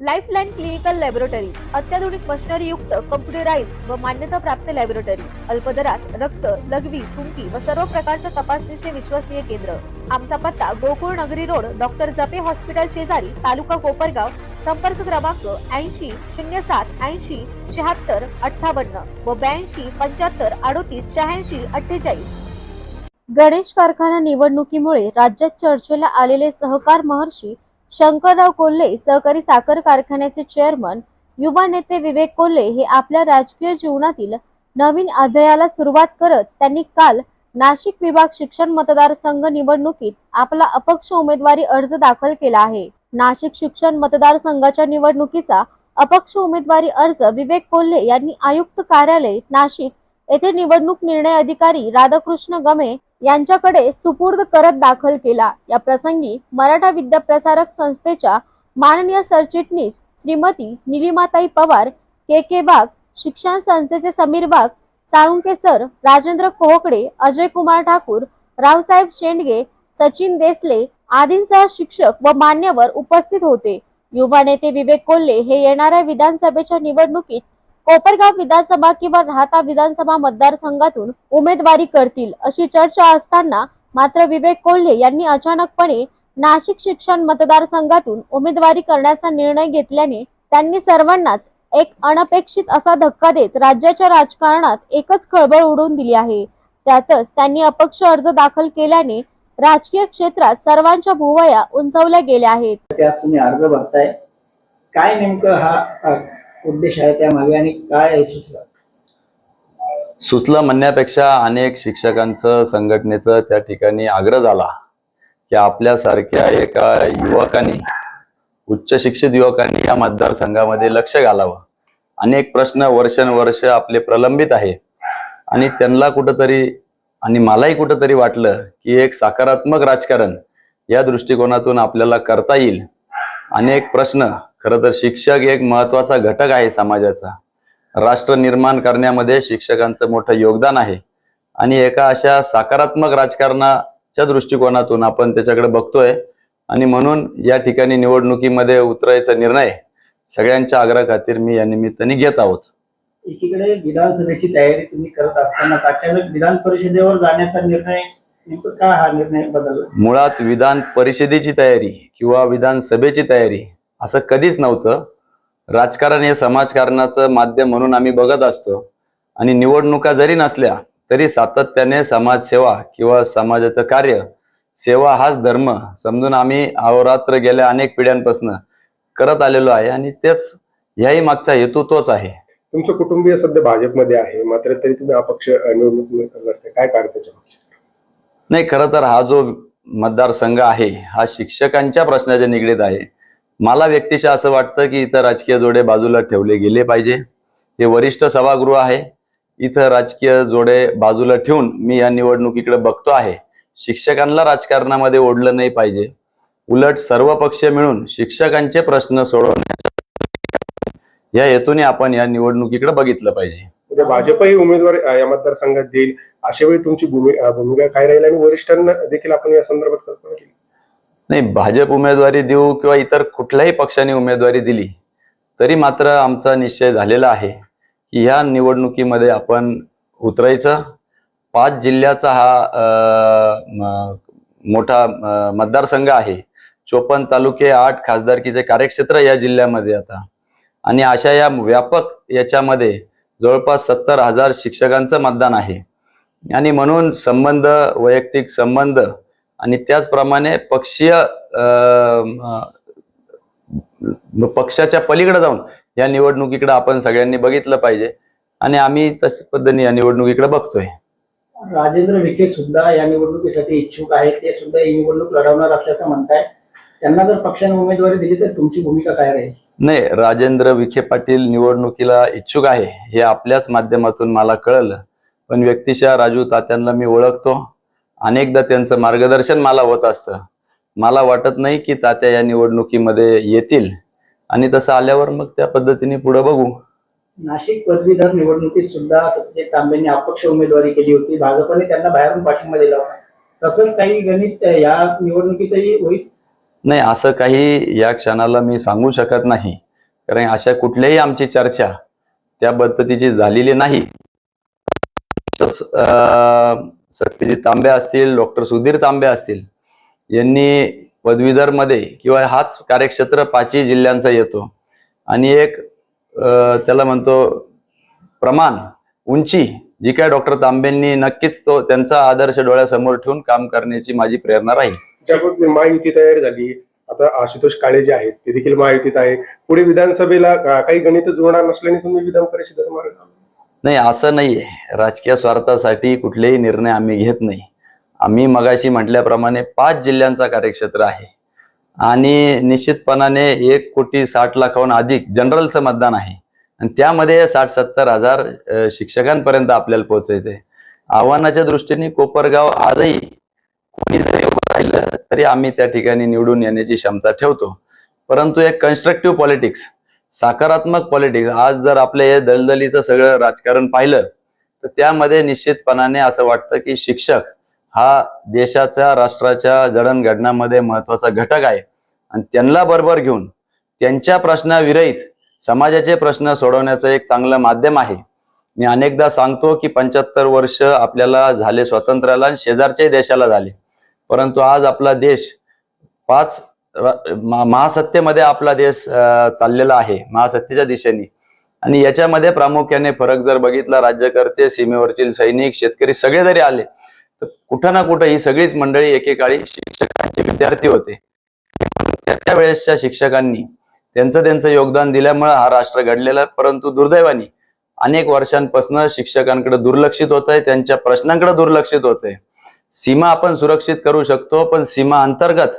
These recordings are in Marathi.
लाईफलाईन क्लिनिकल लॅबोरेटरी अत्याधुनिक मशिनरी युक्त कम्प्युटराइज व मान्यता प्राप्त लॅबोरेटरी अल्पदरात रक्त लघवी थुंकी व सर्व प्रकारच्या तपासणीचे विश्वसनीय केंद्र. आमचा पत्ता गोकुळ नगरी रोड डॉक्टर जपे हॉस्पिटल शेजारी तालुका कोपरगाव संपर्क क्रमांक ऐंशी शून्य सात ऐंशी शहात्तर अठ्ठावन्न व ब्याऐंशी पंच्याहत्तर अडोतीस शहाऐंशी अठ्ठेचाळीस. गणेश कारखाना निवडणुकीमुळे राज्यात चर्चेला आलेले सहकार महर्षी शंकरराव कोल्हे सहकारी साखर कारखान्याचे चेअरमन युवा नेते विवेक कोल्हे हे आपल्या राजकीय जीवनातील नवीन अध्यायाला सुरुवात करत त्यांनी काल नाशिक विभाग शिक्षण मतदारसंघ निवडणुकीत आपला अपक्ष उमेदवारी अर्ज दाखल केला आहे. नाशिक शिक्षण मतदारसंघाच्या निवडणुकीचा अपक्ष उमेदवारी अर्ज विवेक कोल्हे यांनी आयुक्त कार्यालय नाशिक येथे निवडणूक निर्णय अधिकारी राधाकृष्ण गमे यांच्याकडे सुपूर्द करत दाखल केला. या प्रसंगी मराठा विद्याप्रसारक संस्थेच्या माननीय सरचिटणीस श्रीमती निलिमाताई पवार के के वाघ शिक्षण संस्थेचे समीर वाघ साळुंके सर राजेंद्र कोहकडे अजय कुमार ठाकूर रावसाहेब शेंडगे सचिन देसले आदींसह शिक्षक व मान्यवर उपस्थित होते. युवा नेते विवेक कोल्हे हे येणाऱ्या विधानसभेच्या निवडणुकीत कोपरगाव विधानसभा किंवा राहता विधानसभा मतदारसंघातून उमेदवारी करतील अशी चर्चा असताना मात्र विवेक कोल्हे यांनी अचानकपणे नाशिक शिक्षण मतदारसंघातून उमेदवारी करण्याचा निर्णय घेतल्याने त्यांनी सर्वांनाच एक अनपेक्षित असा धक्का देत राज्याच्या राजकारणात एकच खळबळ उडवून दिली आहे. त्यातच त्यांनी अपक्ष अर्ज दाखल केल्याने राजकीय क्षेत्रात सर्वांच्या भुवया उंचावल्या गेल्या आहेत. त्यात तुम्ही अर्ज भरताय. काय नेमकं हा उद्देश आहे त्यामागे आणि काय आहे सुचलं? सुचलं म्हणण्यापेक्षा अनेक शिक्षकांचं संघटनेचं त्या ठिकाणी आग्रह झाला की आपल्यासारख्या एका युवकांनी उच्च शिक्षित युवकांनी या मतदारसंघामध्ये लक्ष घालावं. अनेक प्रश्न वर्षानुवर्ष आपले प्रलंबित आहे. आणि त्यांना कुठंतरी आणि मलाही कुठंतरी वाटलं की एक सकारात्मक राजकारण या दृष्टिकोनातून आपल्याला करता येईल. अनेक प्रश्न खरं तर शिक्षक एक महत्त्वाचा घटक आहे समाजाचा. राष्ट्र निर्माण करण्यामध्ये शिक्षकांचं मोठं योगदान आहे. आणि एका अशा सकारात्मक राजकारणाच्या दृष्टिकोनातून आपण त्याच्याकडे बघतोय. आणि म्हणून या ठिकाणी निवडणुकीमध्ये उतरायचा निर्णय सगळ्यांच्या आग्रह खातीर मी या निमित्ताने घेत आहोत. एकीकडे विधानसभेची तयारी तुम्ही करत असताना अचानक विधान परिषदेवर जाण्याचा निर्णय का हा निर्णय बदलला? मुळात विधान परिषदेची तयारी किंवा विधानसभेची तयारी असं कधीच नव्हतं. राजकारण हे समाजकारणाचं माध्यम म्हणून आम्ही बघत असतो. आणि निवडणुका जरी नसल्या तरी सातत्याने समाजसेवा किंवा समाजाचं कार्य सेवा हाच धर्म. समजून आम्ही अहोरात्र गेल्या अनेक पिढ्यांपासून करत आलेलो आहे आणि तेच ह्याही मागचा हेतू तोच आहे. तुमचं कुटुंबीय सध्या भाजपमध्ये आहे मात्र तरी तुम्ही अपक्ष निवडणूक लढते काय त्याच्या? नाही खरं तर हा जो मतदारसंघ आहे हा शिक्षकांच्या प्रश्नाच्या निगडीत आहे. मला व्यक्तिशः असं वाटतं की इथं राजकीय जोडे बाजूला ठेवले गेले पाहिजे. हे वरिष्ठ सभागृह आहे. इथं राजकीय जोडे बाजूला ठेवून मी या निवडणुकीकडे बघतो आहे. शिक्षकांना राजकारणामध्ये ओढलं नाही पाहिजे. उलट सर्व पक्ष मिळून शिक्षकांचे प्रश्न सोडवण्याच्या या हेतूने आपण या निवडणुकीकडे बघितलं पाहिजे. म्हणजे भाजपही उमेदवार या मतदारसंघात देईल. अशा वेळी तुमची भूमिका काय राहील आणि वरिष्ठांना देखील आपण या संदर्भात कल्पना केली. नाही भाजप उमेदवारी देऊ किंवा इतर कुठल्याही पक्षाने उमेदवारी दिली तरी मात्र आमचा निश्चय झालेला आहे की ह्या निवडणुकीमध्ये आपण उतरायचं. पाच जिल्ह्याचा हा मोठा मतदारसंघ आहे. चोपन्न तालुके आठ खासदारकीचे कार्यक्षेत्र या जिल्ह्यामध्ये आता. आणि अशा या व्यापक याच्यामध्ये जवळपास सत्तर हजार शिक्षकांचं मतदान आहे. आणि म्हणून संबंध वैयक्तिक संबंध आणि त्याचप्रमाणे पक्षीय पक्षाच्या पलीकडे जाऊन या निवडणुकीकडे आपण सगळ्यांनी बघितलं पाहिजे. आणि आम्ही तशाच पद्धतीने या निवडणुकीकडे बघतोय. राजेंद्र विखे सुद्धा या निवडणुकीसाठी इच्छुक आहेत. ते सुद्धा ही निवडणूक लढवणार असल्याचं म्हणताय त्यांना जर पक्षाने उमेदवारी दिली तर तुमची भूमिका काय राहील? नाही राजेंद्र विखे पाटील निवडणुकीला इच्छुक आहे हे आपल्याच माध्यमातून मला कळलं. पण व्यक्तिशः राजू तात्यांना मी ओळखतो. अनेकदा त्यांचं मार्गदर्शन मला होत असतं. मला वाटत नाही की तात्या या निवडणुकीमध्ये येतील. आणि तसं आल्यावर मग त्या पद्धतीने पुढे बघू. नाशिक पदवीधर निवडणुकीत सुद्धा सत्यजित तांबेंनी अपक्ष उमेदवारी केली होती. भाजपने त्यांना बाहेरून पाठिंबा दिला होता. तसंच काही गणित या निवडणुकीतही होईल? नाही असं काही या क्षणाला मी सांगू शकत नाही. कारण अशा कुठल्याही आमची चर्चा त्या पद्धतीची झालेली नाही. सत्यजित तांबे असतील डॉक्टर सुधीर तांबे असतील यांनी पदवीधरमध्ये किंवा हाच कार्यक्षेत्र पाचही जिल्ह्यांचा येतो. आणि एक त्याला म्हणतो प्रमाण उंची जी काय डॉक्टर तांबेंनी नक्कीच तो त्यांचा आदर्श डोळ्यासमोर ठेवून काम करण्याची माझी प्रेरणा राहील. ज्या पद्धतीने महायुती तयार झाली. आता आशुतोष काळे जे आहेत ते देखील महायुतीत आहे पुढे विधानसभेला काही गणित जुळणार नसल्याने तुम्ही विधान परिषदेचा मार्ग नाही असं नाही. राजकीय स्वार्थासाठी कुठलेही निर्णय आम्ही घेत नाही. आम्ही मगाशी म्हटल्याप्रमाणे पाच जिल्ह्यांचा कार्यक्षेत्र आहे. आणि निश्चितपणाने एक कोटी साठ लाखाहून अधिक जनरलचं मतदान आहे. आणि त्यामध्ये साठ सत्तर हजार शिक्षकांपर्यंत आपल्याला पोहोचायचंय. आव्हानाच्या दृष्टीने कोपरगाव आजही कोणी जरी उभं राहिलं तरी आम्ही त्या ठिकाणी निवडून येण्याची क्षमता ठेवतो. परंतु एक कन्स्ट्रक्टिव्ह पॉलिटिक्स सकारात्मक पॉलिटिक्स आज जर आपल्या हे दलदलीचं सगळं राजकारण पाहिलं तर त्यामध्ये निश्चितपणाने असं वाटतं की शिक्षक हा देशाच्या राष्ट्राच्या जडणघडणामध्ये महत्त्वाचा घटक आहे. आणि त्यांना बरोबर घेऊन त्यांच्या प्रश्नाविरहित समाजाचे प्रश्न सोडवण्याचं एक चांगलं माध्यम आहे. मी अनेकदा सांगतो की पंच्याहत्तर वर्ष आपल्याला झाले स्वातंत्र्याला आणि शेजारच्याही देशाला झाले. परंतु आज आपला देश पाच महासत्तेमध्ये आपला देश चाललेला आहे महासत्तेच्या दिशेने आणि याच्यामध्ये प्रामुख्याने फरक जर बघितला राज्यकर्ते सीमेवरतील सैनिक शेतकरी सगळे जरी आले तर कुठं ना कुठं ही सगळीच मंडळी एकेकाळी शिक्षकांचे विद्यार्थी होते त्या वेळेसच्या शिक्षकांनी त्यांचं त्यांचं योगदान दिल्यामुळे हा राष्ट्र घडलेला आहे. परंतु दुर्दैवानी अनेक वर्षांपासून शिक्षकांकडे दुर्लक्षित होत आहे त्यांच्या प्रश्नांकडे दुर्लक्षित होत आहे सीमा आपण सुरक्षित करू शकतो पण सीमा अंतर्गत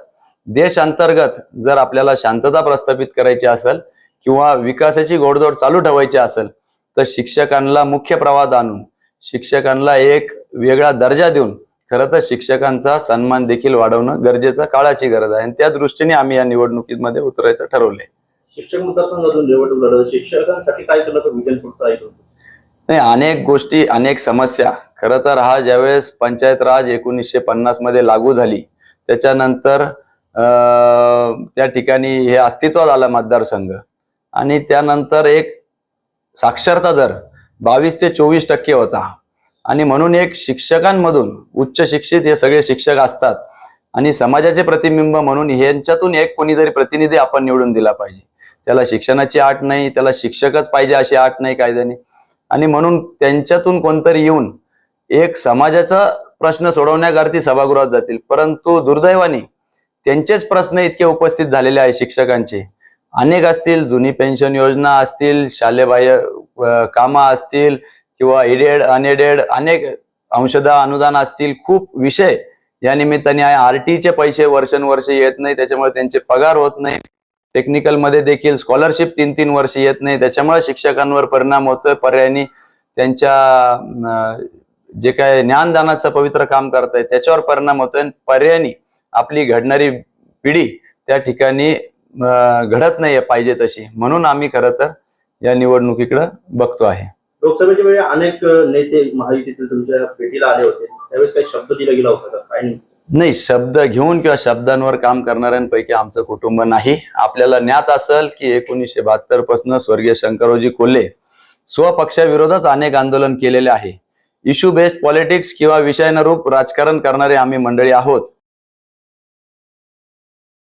देश अंतर्गत जर आपल्याला शांतता प्रस्थापित करायची असेल किंवा विकासाची घोडदौड चालू ठेवायची असेल तर शिक्षकांना मुख्य प्रवाहात आणून शिक्षकांना एक वेगळा दर्जा देऊन खरं तर शिक्षकांचा सन्मान देखील वाढवणं गरजेचं काळाची गरज आहे. आणि त्या दृष्टीने आम्ही या निवडणुकीमध्ये उतरायचं ठरवलंय. शिक्षक निवडणूक शिक्षकांसाठी काय केलं तर नाही अनेक गोष्टी अनेक समस्या. खरं तर हा ज्यावेळेस पंचायत राज एकोणीसशे पन्नासमध्ये लागू झाली त्याच्यानंतर त्या ठिकाणी हे अस्तित्वात आलं मतदारसंघ. आणि त्यानंतर एक साक्षरता दर बावीस ते चोवीस टक्के होता. आणि म्हणून एक शिक्षकांमधून उच्च शिक्षित हे सगळे शिक्षक असतात. आणि समाजाचे प्रतिबिंब म्हणून यांच्यातून एक कोणीतरी प्रतिनिधी आपण निवडून दिला पाहिजे. त्याला शिक्षणाची आट नाही त्याला शिक्षकच पाहिजे अशी आट नाही कायद्याने. आणि म्हणून त्यांच्यातून कोणतरी येऊन एक समाजाचा प्रश्न सोडवण्याकरती सभागृहात जातील. परंतु दुर्दैवाने त्यांचेच प्रश्न इतके उपस्थित झालेले आहे शिक्षकांचे. अनेक असतील जुनी पेन्शन योजना असतील शालेबाह्य कामं असतील किंवा एडेड अनएडेड अनेक अंशदा अनुदान असतील खूप विषय या निमित्ताने आहे. आरटीचे पैसे वर्षानुवर्ष येत नाही त्याच्यामुळे त्यांचे पगार होत नाही. टेक्निकलमध्ये देखील स्कॉलरशिप तीन तीन वर्ष येत नाही त्याच्यामुळे शिक्षकांवर परिणाम होतोय. पर्यायी त्यांच्या जे काय ज्ञानदानाचं पवित्र काम करताय त्याच्यावर परिणाम होतोय. आणि पर्यायी आपली घडणारी पिढी त्या ठिकाणी घडत नाहीये पाहिजे तशी. म्हणून आम्ही खरं तर या निवडणुकीकडे बघतो आहे. लोकसभेच्या वेळी अनेक नेते महायुतीतील तुमच्या भेटीला आले होते. त्यावेळेस काही शब्द दिला गेला होता का? काय नाही. नाही शब्द घेऊन किंवा शब्दांवर काम करणाऱ्यांपैकी आमचं कुटुंब नाही. आपल्याला ज्ञात असेल की एकोणीसशे बहात्तरपासून स्वर्गीय शंकररावजी कोल्हे स्वपक्षाविरोधात अनेक आंदोलन केलेले आहे. इश्यू बेस्ड पॉलिटिक्स किंवा विषयानुरूप राजकारण करणारे आम्ही मंडळी आहोत.